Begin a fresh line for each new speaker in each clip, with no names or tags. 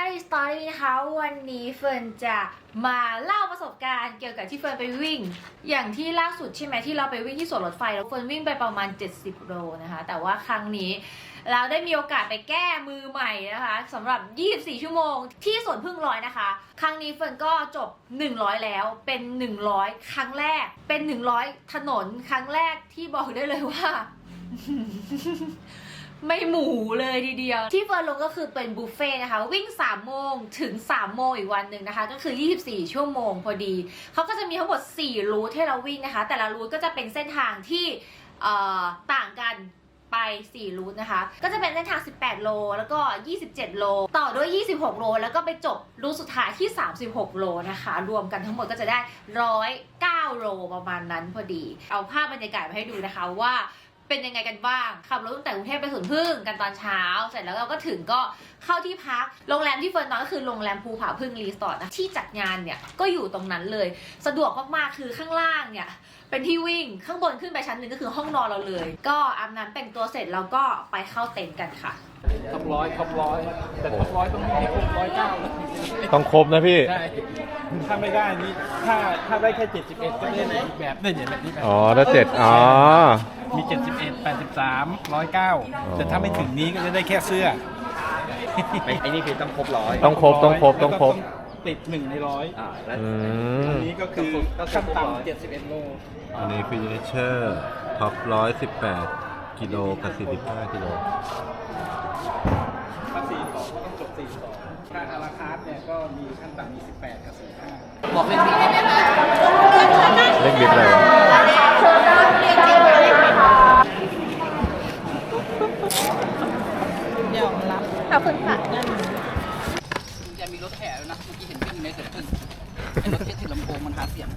นารีสตอรี่นะคะ วันนี้เฟิร์นจะมาเล่าประสบการณ์เกี่ยวกับที่เฟิร์นไปวิ่ง อย่างที่ล่าสุดใช่ไหมที่เราไปวิ่งที่สวนรถไฟแล้วเฟิร์นวิ่งไปประมาณ 70 โลนะคะ แต่ว่าครั้งนี้เราได้มีโอกาสไปแก้มือใหม่นะคะสำหรับ 24 ชั่วโมงที่สวนพึ่งร้อยนะคะ ครั้งนี้เฟิร์นก็จบ 100 แล้วเป็น 100 ครั้งแรก เป็น 100 ถนนครั้งแรกที่บอกได้เลยว่า ไม่หมูเลยทีเดียว ที่เฟิร์นลงก็คือเป็นบุฟเฟ่ต์นะคะ วิ่ง 3 โมงถึง 3 โมงอีกวันหนึ่งนะคะ ก็คือ 24 ชั่วโมงพอดีเขาก็จะมีทั้งหมด 4 รูทให้เราวิ่งนะคะ แต่ละรูทก็จะเป็นเส้นทางที่ต่างกันไป 4 รูทนะคะ ก็จะเป็นเส้นทาง 18 โล แล้วก็ 27 โล ต่อด้วย 26 โล แล้วก็ไปจบรูทสุดท้ายที่ 36 โลนะคะ รวมกันทั้งหมดก็จะได้ 109 โลประมาณนั้นพอดี เอาภาพบรรยากาศมาให้ดูนะคะว่า เป็นยังไงกันบ้างขับรถตั้งแต่กรุงเทพไปสวนพึ่งกันตอนเช้า เสร็จแล้วเราก็ถึงก็เข้าที่พักโรงแรมที่เฟิร์นนอนก็คือโรงแรมภูผาพึ่งรีสอร์ทนะที่จัดงานเนี่ยก็อยู่ตรงนั้นเลย สะดวกมากๆคือข้างล่างเนี่ยเป็นที่วิ่งข้างบนขึ้นไปชั้นหนึ่งก็คือห้องนอนเราเลย ก็อาบน้ำแต่งตัวเสร็จแล้วก็ไปเข้าเต็นท์กันค่ะ
ท็อปร้อยท็อปร้อยแต่ท็อปร้อยต้องมีครบร้อยเก้า
ต้องครบนะพี่
ใช่ถ้าไม่ได้นี่ถ้าถ้าได้แค่71ก็เล่นอีกแบบได้อย่างแบบนี้แบบ
อ๋อถ้าเจ็ดอ๋อ
มี 71 83 109 แต่ถ้าไม่ถึงนี้ก็จะได้แค่เสื้อ
ไอ้ไอ้นี่คือต้องครบร้อย
ต้องครบต้องครบต้องครบ
ติดหนึ่งในร้อย
อ่าแล้ว
อื
อั
ม
นนี้ก็คือ
ก็คือ
ขั้น
ครบร้อย
ต่ำ71 โล
อันนี้ฟิเนเชอร์ท็อปร้อยสิบแปดกิโลกับสี่สิบห้ากิโล
ถ้า4 2ก็ต้องจบ4 2ถ้าอาราคาร์ทเนี่ยก็มีขั้นต่ำมี 18 กับ 45
บอกเป็นพี่
เล็กบิดเลยวะ
จะมีรถแห่แล้วยนะเมื่อกี้เห็นวิ่งในสวนพึ่งไอ้รถเจ็ตที่ลำโพงมันหาเสียง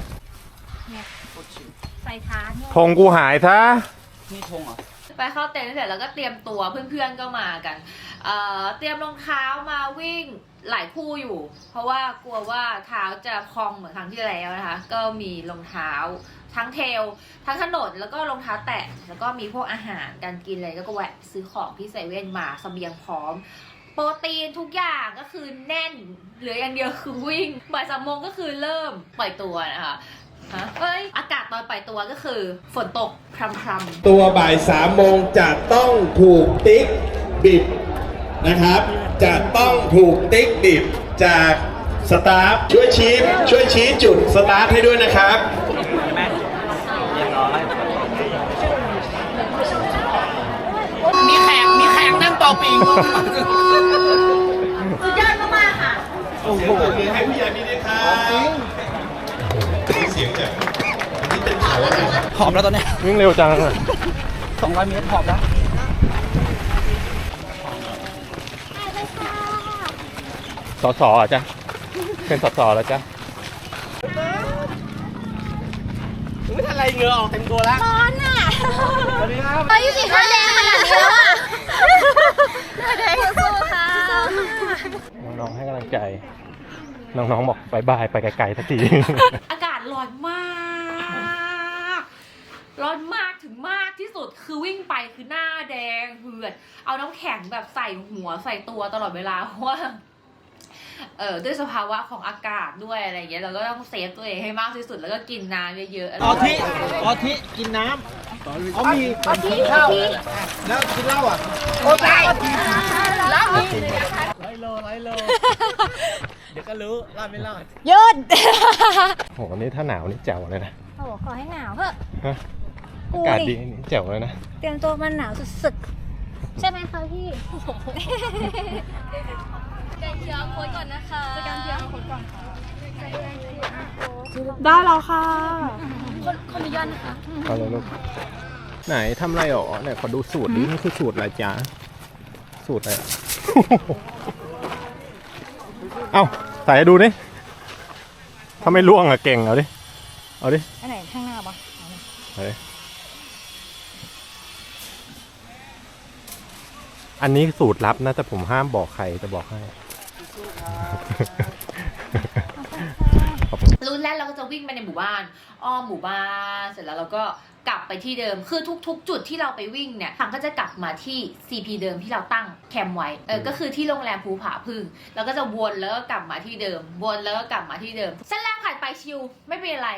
โคตรชิว
ใส่ท้าเนี่ย
ธงกูหายซะ
นี่ธงเหรอ
ไปเข้าเต็นท์เสร็จแล้วก็เตรียมตัวเพื่อนๆก็มากัน เอ่อเตรียมรองเท้ามาวิ่งหลายคู่อยู่ เพราะว่ากลัวว่าเท้าจะพองเหมือนครั้งที่แล้วนะคะ ก็มีรองเท้า ทั้งเทล ทั้งถนนแล้วก็รองเท้าแตะ แล้วก็มีพวกอาหารการกินอะไรแล้วก็แวะซื้อของที่เซเว่นมาเสบียงพร้อม โปรตีนทุกอย่างก็คือแน่น เหลืออย่างเดียวคือวิ่งบ่ายสามโมงก็คือเริ่มปล่อยตัวนะคะฮะเอ้ยอากาศตอนปล่อยตัวก็คือฝนตกพรำๆ
ตัวบ่ายสามโมงจะต้องถูกติ๊กบิดนะครับ จะต้องถูกติ๊กบิดจากสตาฟช่วยชี้ช่วยชี้จุดสตาร์ทให้ด้วยนะครับ
มีแขก มีแขกนั่งเป่าปิง
โอ้โหให้ผู้ใหญ่ดีนะครับเสียงจากนี่เป็นเขาอะไร
หอบแล้วตอนนี้
วิ่งเร็วจังอะ
200เมตรหอบแล้ว
สอสอจ๊ะเป็นสอสอแล้วจ๊ะ
ไม่ทันไรเงือออกเต็มตัวแล้ว
ร้อนอะเฮ้ยสีเขาแดงขนาดนี้แล้วอะ แดงสู้ค่ะ
น้องๆให้กำลังใจ น้องๆบอกบายบายไปไกลๆสักที
อากาศร้อนมาก ร้อนมากถึงมากที่สุดคือวิ่งไปคือหน้าแดงเหือด เอาน้ำแข็งแบบใส่หัวใส่ตัวตลอดเวลาเพราะว่าเออด้วยสภาวะของอากาศด้วยอะไรอย่างเงี้ยเราก็ต้องเซฟตัวเองให้มากที่สุดแล้วก็กินน้ำเยอะๆ
ออทิออทิกินน้ำ อ๋อมีกินข้าวแล้วกินเหล้าอะ
โอ้ยแล้วมี
ร้อยโลร้อยโล เดี๋ยวก็รู้รอดไม่รอด
ยืด
โหนี่ถ้าหนาวนี่แจ๋วเลยนะ
โอ้ขอให้หนาวเถอะ
อากาศดี
นี่
นี่แจ๋วเลยนะ
เตรียมตัวมันหนาวสุดๆ ใช่ไหมคะพี่การเชียร์โค้ดก่อนนะคะการเชียร์โค้ดก่อนค่ะ
ได้แล้วค่ะ
คนคนมียอดนะคะ
เอาเลยลูกไหนทำอะไรหรอไหนขอดูสูตรดินี่คือสูตรอะไรจ๊ะสูตรอะไรอะ เอ้าใส่ให้ดูดิถ้าไม่ล่วงอะเก่งเอาดิเอาดิ
อันไหนข้างหน้าปะ
เอาดิอันนี้สูตรลับนะแต่ผมห้ามบอกใครจะบอกให้ขอบคุณ
รุ่นแรกเราก็จะวิ่งไปในหมู่บ้าน อ้อมหมู่บ้าน เสร็จแล้วเราก็กลับไปที่เดิม คือทุก ๆ จุดที่เราไปวิ่งเนี่ยทางก็จะกลับมาที่ CP เดิมที่เราตั้งแคมป์ไว้ เออ ก็คือที่โรงแรมภูผาพึ่ง แล้วก็จะวนแล้วก็กลับมาที่เดิม วนแล้วก็กลับมาที่เดิมเส้นแรกผ่านไปชิลไม่เป็นไร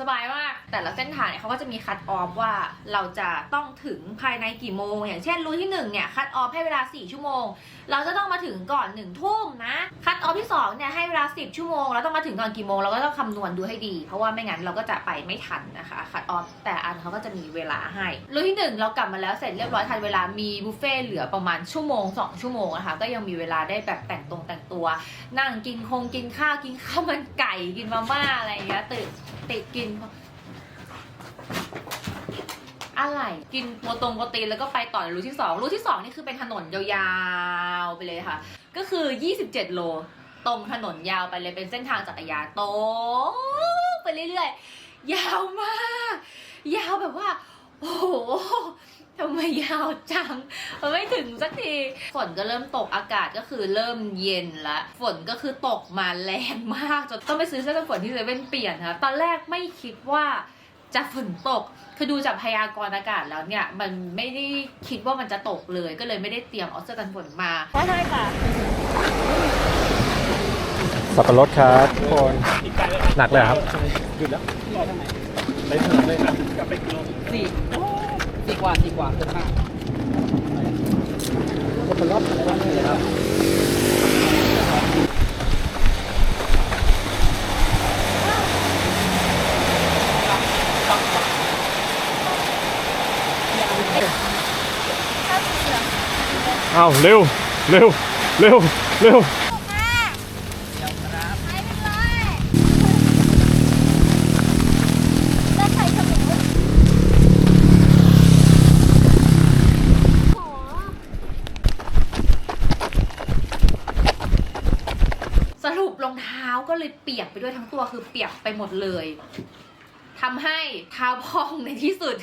สบายมากแต่ละเส้นทางเนี่ยเขาก็จะมีคัดออฟว่าเราจะต้องถึงภายในกี่โมง อย่างเช่นรูที่หนึ่งเนี่ยคัดออฟให้เวลา 4 ชั่วโมง เราจะต้องมาถึงก่อน1นึ่ทุ่มนะคัดออฟที่2เนี่ยให้เวลา 10 ชั่วโมงเราต้องมาถึงก่อนกี่โมงเราก็ต้องคำนวณดูให้ดี เพราะว่าไม่งั้นเราก็จะไปไม่ทันนะคะคัดออฟแต่อันเขาก็จะมีเวลาให้รูที่หนึ่งเรากลับมาแล้วเสร็จเรียบร้อยทันเวลามีบุฟเฟ่เหลือประมาณชั่วโมง 2 ชั่วโมงนะคะก็ยังมีเวลาได้แบบแต่งตรงแต่งตัว นั่งกินคงกินข้าวกินข้าวมันไก่กินมาม่าอะไรอย่างเงี้ยตื่น ติกิน อะไร กินโปรตงโปรตีนแล้วก็ไปต่อในรูที่สองรูที่สองนี่คือเป็นถนนยาวๆไปเลยค่ะ ก็คือ 27 โล ตรงถนนยาวไปเลยเป็นเส้นทางจักรยานตรงไปเรื่อยๆ ยาวมาก ยาวแบบว่า โอ้โหทำไมยาวจังมันไม่ถึงสักที ฝนก็เริ่มตกอากาศก็คือเริ่มเย็นละ ฝนก็คือตกมาแรงมากจนต้องไปซื้อเสื้อกันฝนที่เซเว่นเปลี่ยนค่ะ ตอนแรกไม่คิดว่าจะฝนตก คือดูจากพยากรณ์อากาศแล้วเนี่ย มันไม่ได้คิดว่ามันจะตกเลย ก็เลยไม่ได้เตรียมเอาเสื้อกันฝนมา
ใช่ค่ะ
สับปะรดครับทุกคนหนักเลยเหรอครับ
หยุดแล้วรอทางไหน ไปถนนเลยครับกลับไปกิโล
สี่สี่กว่าสี่กว่าเกินห้า
คนรอบอะไรบ้างเลยครับเอา
เร็ว เร็ว เร็ว เร็ว
แล้วใส่สมุนขอ
สรุปรองเท้าก็เลยเปียกไป ด้วยทั้งตัวคือเปียกไปหมดเลยทำให้เท้าพองในที่สุด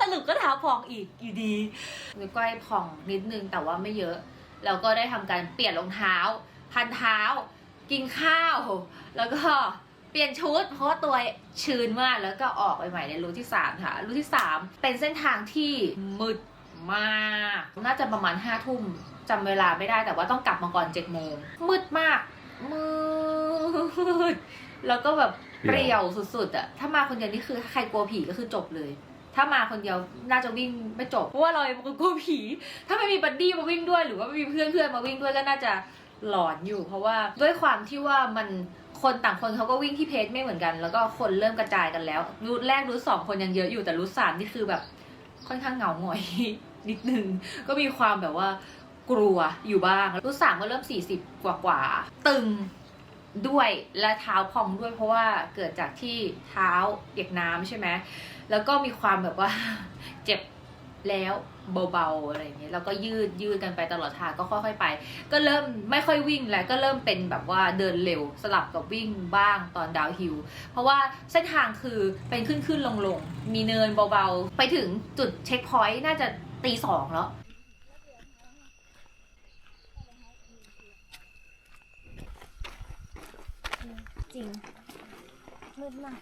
สรุปก็เท้าพองอีกอยู่ดีนิ้วก้อยพองนิดนึงแต่ว่าไม่เยอะ แล้วก็ได้ทำการเปลี่ยนรองเท้า พันเท้า กินข้าว แล้วก็เปลี่ยนชุดเพราะว่าตัวชื้นมากแล้วก็ออกไปใหม่ในรูที่สามค่ะ รูที่สามเป็นเส้นทางที่มืดมาก น่าจะประมาณห้าทุ่มจำเวลาไม่ได้แต่ว่าต้องกลับมาก่อนเจ็ดโมงมืดมาก มืด แล้วก็แบบเปรี่ยวสุดๆอะถ้ามาคนเดียวนี่คือถ้าใครกลัวผีก็คือจบเลย ถ้ามาคนเดียวน่าจะวิ่งไม่จบ เพราะว่าเราเป็นคนกลัวผี ถ้าไม่มีบัดดี้มาวิ่งด้วย หรือว่าไม่มีเพื่อนเพื่อนๆมาวิ่งด้วยก็น่าจะหลอนอยู่ เพราะว่าด้วยความที่ว่ามันคนต่างคนเขาก็วิ่งที่เพจไม่เหมือนกัน แล้วก็คนเริ่มกระจายกันแล้ว รูทแรกรูทสองคนยังเยอะอยู่แต่รูทสามนี่คือแบบค่อนข้างเหงาหงอยนิดนึง ก็มีความแบบว่า กลัวอยู่บ้างรูทสามก็เริ่ม 40 กว่ากว่าตึงด้วยและเท้าพองด้วยเพราะว่าเกิดจากที่เท้าเปียกน้ำใช่ไหมแล้วก็มีความแบบว่าเจ็บแล้วเบาๆอะไรอย่างเงี้ยแล้วก็ยืดยืดกันไปตลอดทางก็ค่อยๆไป ก็เริ่มไม่ค่อยวิ่งแล้วก็เริ่มเป็นแบบว่าเดินเร็วสลับกับวิ่งบ้างตอนดาวฮิลเพราะว่าเส้นทางคือเป็นขึ้นขึ้นลงลงๆมีเนินเบาๆ ไปถึงจุดเช็คพอยต์น่าจะตีสองแล้ว
จริงมืดมาก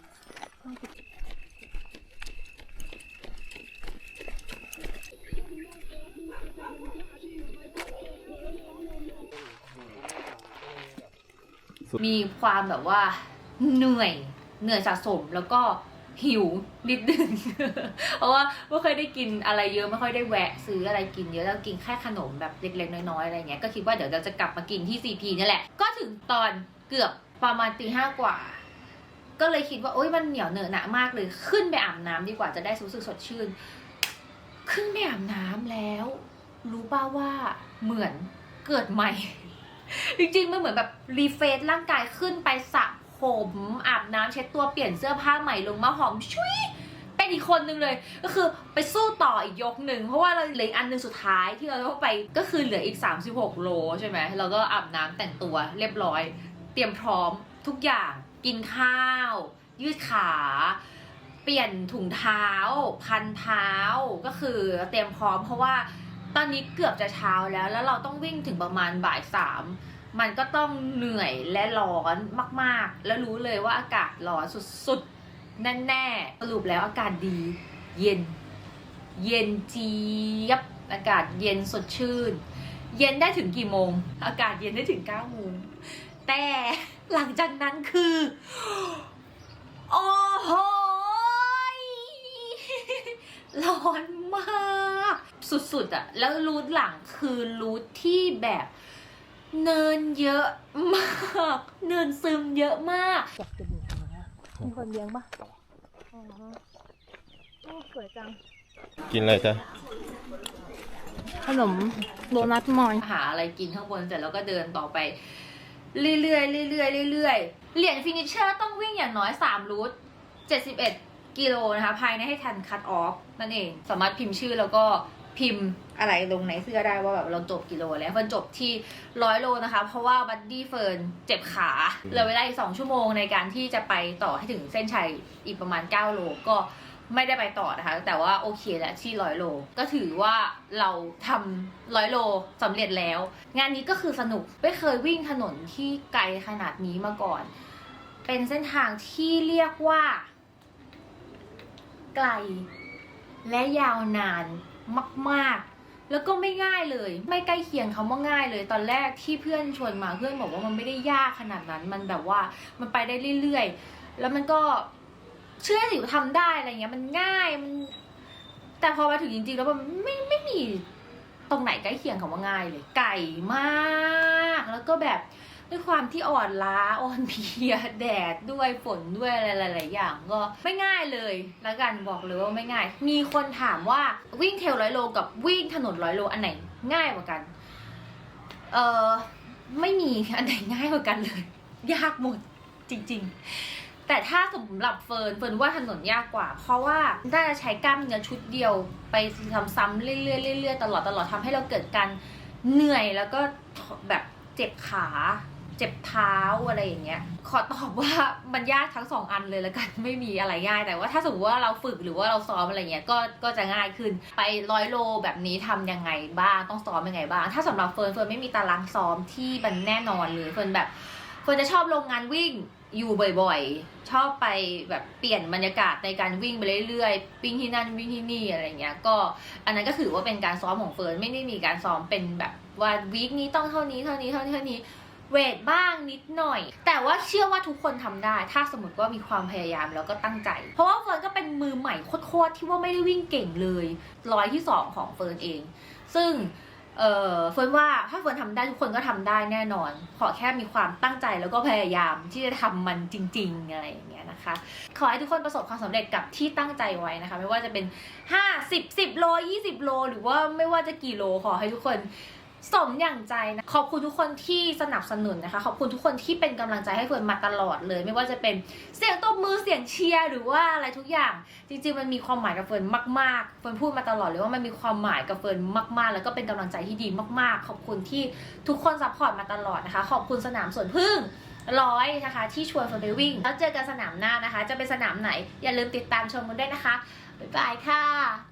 มีความแบบว่าเหนื่อยเหนื่อยสะสมแล้วก็หิวนิดนึง เพราะว่าไม่เคยได้กินอะไรเยอะไม่ค่อยได้แวะ ซื้ออะไรกินเยอะแล้วกินแค่ขนมแบบเล็กๆน้อยๆอะไรเงี้ยก็คิดว่าเดี๋ยวเราจะกลับมากินที่ซีพีนี่แหละ ก็ถึงตอนเกือบ ประมาณตีห้ากว่า ก็เลยคิดว่าโอ๊ยมันเหนียวเหนอะหนะมากเลย ขึ้นไปอาบน้ำดีกว่าจะได้รู้สึกสดชื่น ขึ้นไปอาบน้ำแล้ว รู้ป่าว่าเหมือนเกิดใหม่ จริงๆมันเหมือนแบบรีเฟรชร่างกายขึ้นไปสระผมอาบน้ำเช็ดตัวเปลี่ยนเสื้อผ้าใหม่ลงมาหอมชุยเป็นอีกคนนึงเลย ก็คือไปสู้ต่ออีกยกหนึ่งเพราะว่าเราเหลืออันหนึ่งสุดท้ายที่เราต้องไปก็คือเหลืออีก 36 โลใช่ไหมเราก็อาบน้ำแต่งตัวเรียบร้อย เตรียมพร้อมทุกอย่างกินข้าว ยืดขา เปลี่ยนถุงเท้า พันเท้าก็คือเตรียมพร้อมเพราะว่าตอนนี้เกือบจะเช้าแล้ว แล้วเราต้องวิ่งถึงประมาณบ่ายสามมันก็ต้องเหนื่อยและร้อนมากๆ แล้วรู้เลยว่าอากาศร้อนสุดๆ แน่ๆสรุปแล้วอากาศดี เย็น เย็นจี๊บอากาศเย็นสดชื่น เย็นได้ถึงกี่โมง อากาศเย็นได้ถึง9โมง แต่หลังจากนั้นคือ โอ้โหยร้อนมาก สุดๆอะแล้วรูทหลังคือรูทที่แบบเนินเยอะมาก เนินซึมเยอะมาก
มีคนเลี้ยงปะอ๋อโอ้สวยจัง
กินอะไรจ๊ะ
ขนมโดนัทมอย
หาอะไรกินข้างบนเสร็จแล้วก็เดินต่อไป เรื่อยๆเรื่อยๆเรื่อยๆเหรียญฟินิชเชอร์ต้องวิ่งอย่างน้อย 3 รูท71 กิโลนะคะ ภายในให้ทันคัตออฟนั่นเอง สามารถพิมพ์ชื่อแล้วก็พิมพ์อะไรลงในเสื้อได้ว่าแบบเราจบกิโลแล้วเฟิร์นจบที่ร้อยโลนะคะ เพราะว่าบัดดี้เฟิร์นเจ็บขาเหลือเวลาอีก2ชั่วโมงในการที่จะไปต่อให้ถึงเส้นชัยอีกประมาณ 9 โลก็ ไม่ได้ไปต่อนะคะ แต่ว่าโอเคแหละที่ร้อยโล ก็ถือว่าเราทำร้อยโลสำเร็จแล้ว งานนี้ก็คือสนุกไม่เคยวิ่งถนนที่ไกลขนาดนี้มาก่อน เป็นเส้นทางที่เรียกว่า ไกล และยาวนานมาก ๆ แล้วก็ไม่ง่ายเลย ไม่ใกล้เคียงคำว่าง่ายเลย ตอนแรกที่เพื่อนชวนมาเพื่อนบอกว่ามันไม่ได้ยากขนาดนั้น มันแบบว่ามันไปได้เรื่อยๆ แล้วมันก็ เชื่อสิว่าทำได้อะไรเงี้ยมันง่ายมัน แต่พอมาถึงจริงๆ แล้วมันไม่ไม่มีตรงไหนใกล้เคียงคำว่าง่ายเลย ไก่มากแล้วก็แบบด้วยความที่อ่อนล้าอ่อนเพลียแดดด้วยฝนด้วยอะไรหลายๆอย่างก็ไม่ง่ายเลยแล้วกันบอกเลยว่าไม่ง่าย มีคนถามว่าวิ่งเทลร้อยโลกับวิ่งถนนร้อยโลอันไหนง่ายกว่ากัน เออไม่มีอันไหนง่ายกว่ากันเลย ยากหมดจริง ๆ แต่ถ้าสำหรับเฟิร์นเฟิร์นว่าถนนยากกว่า เพราะว่าน่าจะใช้กล้ามเนื้อชุดเดียว ไปทำซ้ำเรื่อยๆเรื่อยๆตลอดตลอดทำให้เราเกิดการเหนื่อยแล้วก็แบบเจ็บขา เจ็บเท้าอะไรอย่างเงี้ย ขอตอบว่ามันยากทั้งสองอันเลยแล้วกันไม่มีอะไรง่าย แต่ว่าถ้าสมมติว่าเราฝึกหรือว่าเราซ้อมอะไรเงี้ยก็ก็จะง่ายขึ้นไปร้อยโลแบบนี้ทำยังไงบ้างต้องซ้อมยังไงบ้าง ถ้าสำหรับเฟิร์นเฟิร์นไม่มีตารางซ้อมที่มันแน่นอนเลยเฟิร์นแบบเฟิร์นจะชอบลงงานวิ่ง อยู่บ่อยๆ ชอบไปแบบเปลี่ยนบรรยากาศในการวิ่งไปเรื่อยๆวิ่งที่นั่นวิ่งที่นี่อะไรเงี้ย ก็อันนั้นก็ถือว่าเป็นการซ้อมของเฟิร์นไม่ได้มีการซ้อมเป็นแบบว่าวีคนี้ต้องเท่านี้เท่านี้เท่านี้เท่านี้เวทบ้างนิดหน่อย แต่ว่าเชื่อว่าทุกคนทำได้ ถ้าสมมติว่ามีความพยายามแล้วก็ตั้งใจ เพราะว่าเฟิร์นก็เป็นมือใหม่โคตรๆที่ว่าไม่ได้วิ่งเก่งเลยร้อยที่สองของเฟิร์นเอง ซึ่ง เออเฟิร์นว่าถ้าเฟิร์นทำได้ทุกคนก็ทำได้แน่นอน ขอแค่มีความตั้งใจแล้วก็พยายามที่จะทำมันจริง ๆ อะไรอย่างเงี้ยนะคะ ขอให้ทุกคนประสบความสำเร็จกับที่ตั้งใจไว้นะคะ ไม่ว่าจะเป็น 5 10 10 โล 20 โล หรือว่าไม่ว่าจะกี่โลขอให้ทุกคน สมอย่างใจนะขอบคุณทุกคนที่สนับสนุนนะคะ ขอบคุณทุกคนที่เป็นกำลังใจให้เฟิร์นมาตลอดเลย ไม่ว่าจะเป็นเสียงตบมือเสียงเชียร์หรือว่าอะไรทุกอย่าง จริง ๆ มันมีความหมายกับเฟิร์นมากๆเฟิร์นพูดมาตลอดเลยว่ามันมีความหมายกับเฟิร์นมาก ๆ แล้วก็เป็นกำลังใจที่ดีมาก ๆ ขอบคุณที่ทุกคนซัพพอร์ตมาตลอดนะคะ ขอบคุณสนามสวนพึ่งร้อยนะคะที่ชวนเฟิร์นไปวิ่ง แล้วเจอกันสนามหน้านะคะ จะเป็นสนามไหนอย่าลืมติดตามชมกันด้วยนะคะบ๊ายบายค่ะ